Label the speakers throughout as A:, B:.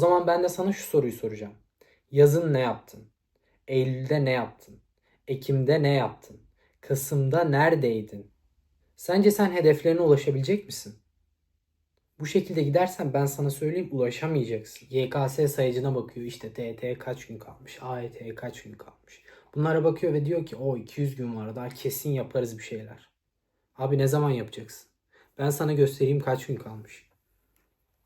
A: zaman ben de sana şu soruyu soracağım. Yazın ne yaptın? Eylül'de ne yaptın? Ekim'de ne yaptın? Kasım'da neredeydin? Sence sen hedeflerine ulaşabilecek misin? Bu şekilde gidersen ben sana söyleyeyim ulaşamayacaksın. YKS sayacına bakıyor işte TYT'ye kaç gün kalmış, AYT'ye kaç gün kalmış. Bunlara bakıyor ve diyor ki o 200 gün var daha kesin yaparız bir şeyler. Abi ne zaman yapacaksın? Ben sana göstereyim kaç gün kalmış.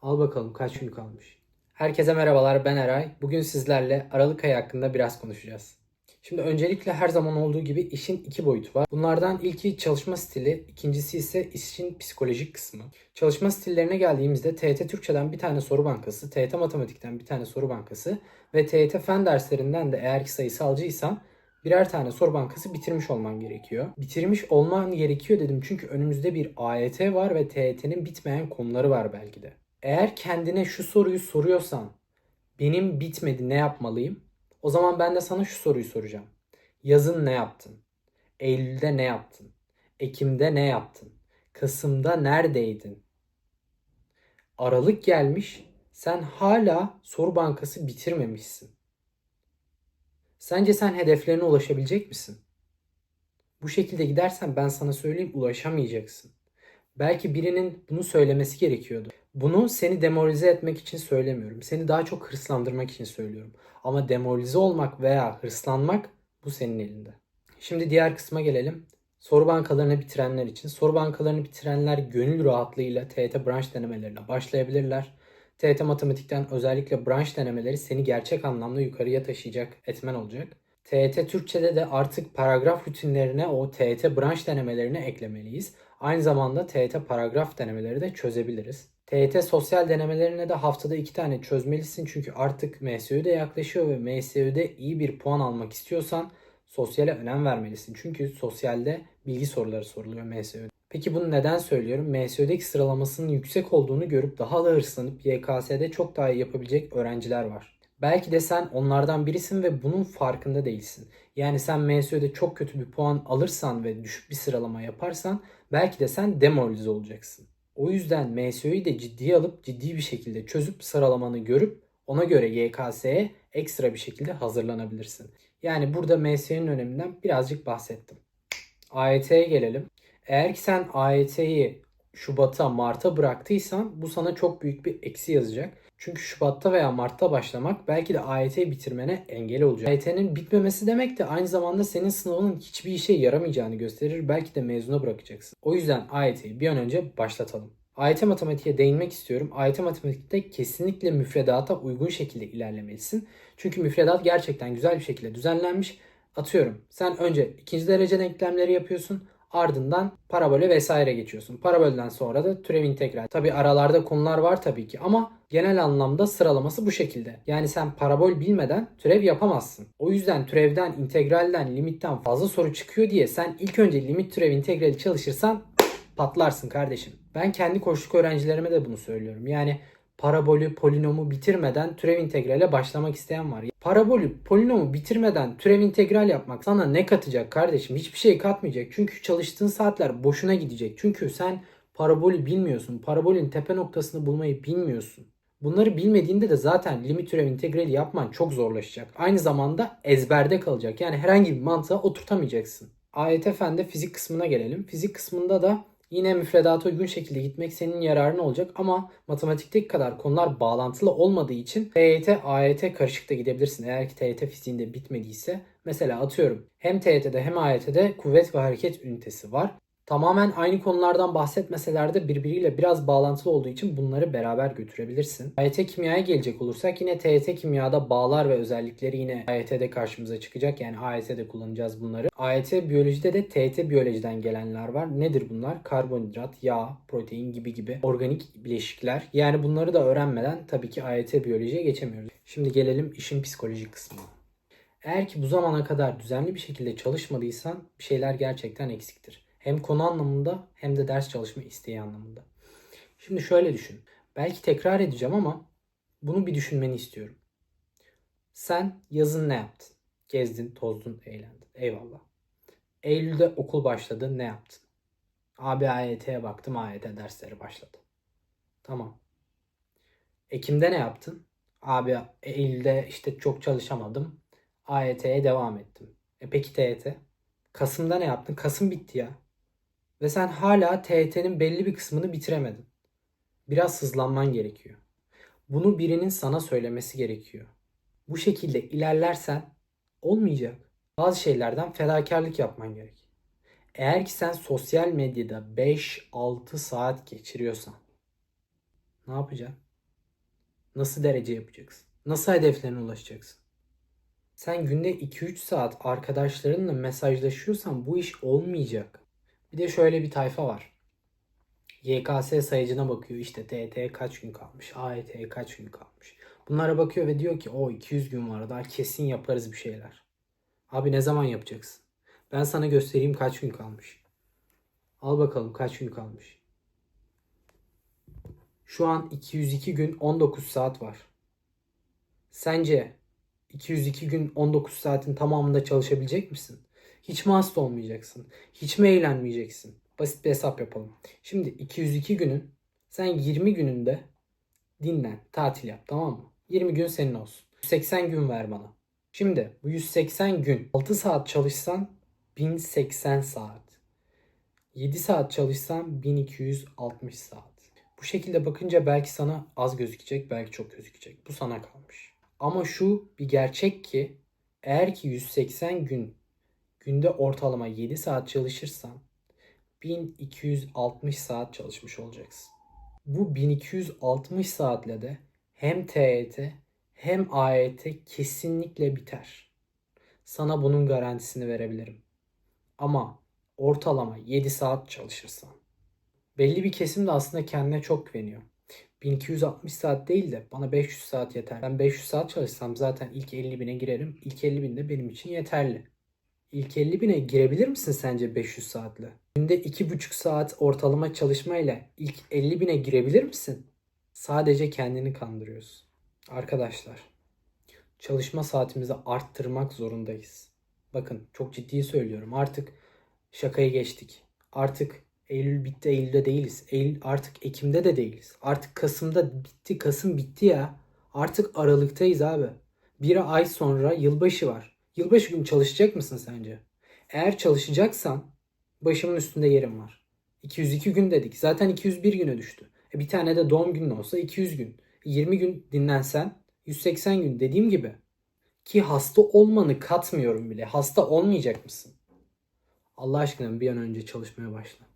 A: Al bakalım kaç gün kalmış. Herkese merhabalar ben Eray. Bugün sizlerle Aralık ayı hakkında biraz konuşacağız. Şimdi öncelikle her zaman olduğu gibi işin iki boyutu var. Bunlardan ilki çalışma stili, ikincisi ise işin psikolojik kısmı. Çalışma stillerine geldiğimizde TYT Türkçeden bir tane soru bankası, TYT Matematik'ten bir tane soru bankası ve TYT Fen derslerinden de eğer ki sayısalcıysan birer tane soru bankası bitirmiş olman gerekiyor. Bitirmiş olman gerekiyor dedim çünkü önümüzde bir AYT var ve TYT'nin bitmeyen konuları var belki de. Eğer kendine şu soruyu soruyorsan benim bitmedi ne yapmalıyım? O zaman ben de sana şu soruyu soracağım. Yazın ne yaptın? Eylül'de ne yaptın? Ekim'de ne yaptın? Kasım'da neredeydin? Aralık gelmiş, sen hala soru bankası bitirmemişsin. Sence sen hedeflerine ulaşabilecek misin? Bu şekilde gidersen ben sana söyleyeyim ulaşamayacaksın. Belki birinin bunu söylemesi gerekiyordu. Bunu seni demoralize etmek için söylemiyorum. Seni daha çok hırslandırmak için söylüyorum. Ama demoralize olmak veya hırslanmak bu senin elinde. Şimdi diğer kısma gelelim. Soru bankalarını bitirenler için. Soru bankalarını bitirenler gönül rahatlığıyla TET branş denemelerine başlayabilirler. TET matematikten özellikle branş denemeleri seni gerçek anlamda yukarıya taşıyacak etmen olacak. TET Türkçe'de de artık paragraf rutinlerine o TET branş denemelerini eklemeliyiz. Aynı zamanda TET paragraf denemeleri de çözebiliriz. TET sosyal denemelerine de haftada iki tane çözmelisin çünkü artık MSÜ de yaklaşıyor ve MSÜ'de iyi bir puan almak istiyorsan sosyale önem vermelisin. Çünkü sosyalde bilgi soruları soruluyor MSÜ'de. Peki bunu neden söylüyorum? MSÜ'deki sıralamasının yüksek olduğunu görüp daha da hırslanıp YKS'de çok daha iyi yapabilecek öğrenciler var. Belki de sen onlardan birisin ve bunun farkında değilsin. Yani sen MSÜ'de çok kötü bir puan alırsan ve düşük bir sıralama yaparsan belki de sen demoralize olacaksın. O yüzden MSÜ'yü de ciddiye alıp ciddi bir şekilde çözüp sıralamanı görüp ona göre YKS'ye ekstra bir şekilde hazırlanabilirsin. Yani burada MSÜ'nün öneminden birazcık bahsettim. AYT'ye gelelim. Eğer ki sen AYT'yi Şubat'a, Mart'a bıraktıysan bu sana çok büyük bir eksi yazacak. Çünkü Şubat'ta veya Mart'ta başlamak belki de AYT'yi bitirmene engel olacak. AYT'nin bitmemesi demek de aynı zamanda senin sınavının hiçbir işe yaramayacağını gösterir. Belki de mezuna bırakacaksın. O yüzden AYT'yi bir an önce başlatalım. AYT matematiğe değinmek istiyorum. AYT matematikte kesinlikle müfredata uygun şekilde ilerlemelisin. Çünkü müfredat gerçekten güzel bir şekilde düzenlenmiş. Atıyorum sen önce ikinci derece denklemleri yapıyorsun. Ardından parabole vesaire geçiyorsun. Parabolden sonra da türev integral. Tabi aralarda konular var tabii ki ama genel anlamda sıralaması bu şekilde. Yani sen parabol bilmeden türev yapamazsın. O yüzden türevden, integralden, limitten fazla soru çıkıyor diye sen ilk önce limit türev integrali çalışırsan patlarsın kardeşim. Ben kendi koşuluk öğrencilerime de bunu söylüyorum. Yani parabolü, polinomu bitirmeden türev integrale başlamak isteyen var. Parabolü, polinomu bitirmeden türev integral yapmak sana ne katacak kardeşim? Hiçbir şey katmayacak. Çünkü çalıştığın saatler boşuna gidecek. Çünkü sen parabolü bilmiyorsun. Parabolün tepe noktasını bulmayı bilmiyorsun. Bunları bilmediğinde de zaten limit türev integrali yapman çok zorlaşacak. Aynı zamanda ezberde kalacak. Yani herhangi bir mantığa oturtamayacaksın. AYT Fen'de fizik kısmına gelelim. Fizik kısmında da Yine müfredata uygun şekilde gitmek senin yararına olacak ama matematikteki kadar konular bağlantılı olmadığı için TYT, AYT karışık da gidebilirsin. Eğer ki TYT fiziğinde bitmediyse mesela atıyorum hem TYT'de hem AYT'de kuvvet ve hareket ünitesi var. Tamamen aynı konulardan bahsetmeseler de birbiriyle biraz bağlantılı olduğu için bunları beraber götürebilirsin. AYT kimyaya gelecek olursak yine TYT kimyada bağlar ve özellikleri yine AYT'de karşımıza çıkacak. Yani AYT'de kullanacağız bunları. AYT biyolojide de TYT biyolojiden gelenler var. Nedir bunlar? Karbonhidrat, yağ, protein gibi gibi organik bileşikler. Yani bunları da öğrenmeden tabii ki AYT biyolojiye geçemiyoruz. Şimdi gelelim işin psikolojik kısmına. Eğer ki bu zamana kadar düzenli bir şekilde çalışmadıysan bir şeyler gerçekten eksiktir. Hem konu anlamında hem de ders çalışma isteği anlamında. Şimdi şöyle düşün. Belki tekrar edeceğim ama bunu bir düşünmeni istiyorum. Sen yazın ne yaptın? Gezdin, tozdun, eğlendin. Eyvallah. Eylül'de okul başladı. Ne yaptın? Abi AYT'ye baktım. AYT dersleri başladı. Tamam. Ekim'de ne yaptın? Abi Eylül'de işte çok çalışamadım. AYT'ye devam ettim. E peki TYT? Kasım'da ne yaptın? Kasım bitti ya. Ve sen hala TYT'nin belli bir kısmını bitiremedin. Biraz hızlanman gerekiyor. Bunu birinin sana söylemesi gerekiyor. Bu şekilde ilerlersen olmayacak. Bazı şeylerden fedakarlık yapman gerek. Eğer ki sen sosyal medyada 5-6 saat geçiriyorsan ne yapacaksın? Nasıl derece yapacaksın? Nasıl hedeflerine ulaşacaksın? Sen günde 2-3 saat arkadaşlarınla mesajlaşıyorsan bu iş olmayacak. Bir de şöyle bir tayfa var. YKS sayıcına bakıyor işte TYT'ye kaç gün kalmış, AYT'ye kaç gün kalmış. Bunlara bakıyor ve diyor ki o 200 gün var daha kesin yaparız bir şeyler. Abi ne zaman yapacaksın? Ben sana göstereyim kaç gün kalmış. Al bakalım kaç gün kalmış. Şu an 202 gün 19 saat var. Sence 202 gün 19 saatin tamamında çalışabilecek misin? Hiç mi hasta olmayacaksın? Hiç mi eğlenmeyeceksin? Basit bir hesap yapalım. Şimdi 202 günün sen 20 gününde dinlen, tatil yap tamam mı? 20 gün senin olsun. 180 gün ver bana. Şimdi bu 180 gün 6 saat çalışsan 1080 saat. 7 saat çalışsan 1260 saat. Bu şekilde bakınca belki sana az gözükecek, belki çok gözükecek. Bu sana kalmış. Ama şu bir gerçek ki eğer ki 180 gün günde ortalama 7 saat çalışırsan 1260 saat çalışmış olacaksın. Bu 1260 saatle de hem TYT hem AYT kesinlikle biter. Sana bunun garantisini verebilirim. Ama ortalama 7 saat çalışırsan. Belli bir kesim de aslında kendine çok güveniyor. 1260 saat değil de bana 500 saat yeter. Ben 500 saat çalışsam zaten ilk 50 bine girerim. İlk 50 bin de benim için yeterli. İlk 50 bine girebilir misin sence 500 saatle? Günde 2,5 saat ortalama çalışmayla ilk 50 bine girebilir misin? Sadece kendini kandırıyorsun. Arkadaşlar, çalışma saatimizi arttırmak zorundayız. Bakın çok ciddi söylüyorum. Artık şakayı geçtik. Artık Eylül bitti, Eylül'de değiliz. Eylül artık Ekim'de de değiliz. Artık Kasım'da bitti, Kasım bitti ya. Artık Aralık'tayız abi. Bir ay sonra yılbaşı var. Yılbaşı günü çalışacak mısın sence? Eğer çalışacaksan başımın üstünde yerim var. 202 gün dedik. Zaten 201 güne düştü. E bir tane de doğum günün olsa 200 gün. 20 gün dinlensen 180 gün dediğim gibi. Ki hasta olmanı katmıyorum bile. Hasta olmayacak mısın? Allah aşkına bir an önce çalışmaya başla.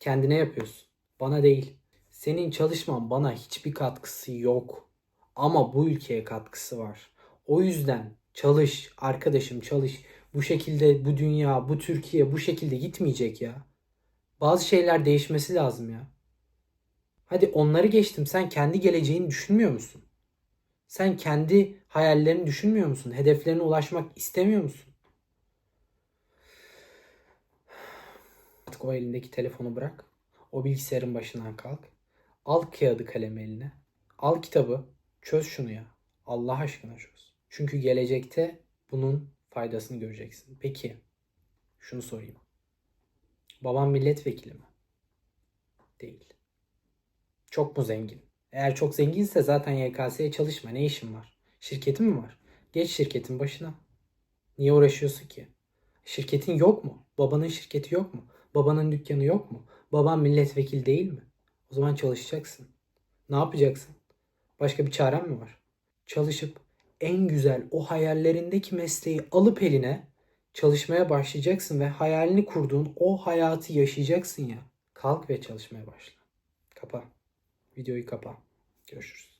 A: Kendine yapıyorsun. Bana değil. Senin çalışman bana hiçbir katkısı yok. Ama bu ülkeye katkısı var. O yüzden çalış arkadaşım çalış. Bu şekilde bu dünya, bu Türkiye bu şekilde gitmeyecek ya. Bazı şeyler değişmesi lazım ya. Hadi onları geçtim. Sen kendi geleceğini düşünmüyor musun? Sen kendi hayallerini düşünmüyor musun? Hedeflerine ulaşmak istemiyor musun? Artık o elindeki telefonu bırak. O bilgisayarın başından kalk. Al kağıdı kalemi eline. Al kitabı. Çöz şunu ya. Allah aşkına çöz. Çünkü gelecekte bunun faydasını göreceksin. Peki şunu sorayım. Babam milletvekili mi? Değil. Çok mu zengin? Eğer çok zenginse zaten YKS'ye çalışma. Ne işin var? Şirketin mi var? Geç şirketin başına. Niye uğraşıyorsun ki? Şirketin yok mu? Babanın şirketi yok mu? Babanın dükkanı yok mu? Baban milletvekili değil mi? O zaman çalışacaksın. Ne yapacaksın? Başka bir çaren mi var? Çalışıp en güzel o hayallerindeki mesleği alıp eline çalışmaya başlayacaksın ve hayalini kurduğun o hayatı yaşayacaksın ya. Kalk ve çalışmaya başla. Kapa. Videoyu kapa. Görüşürüz.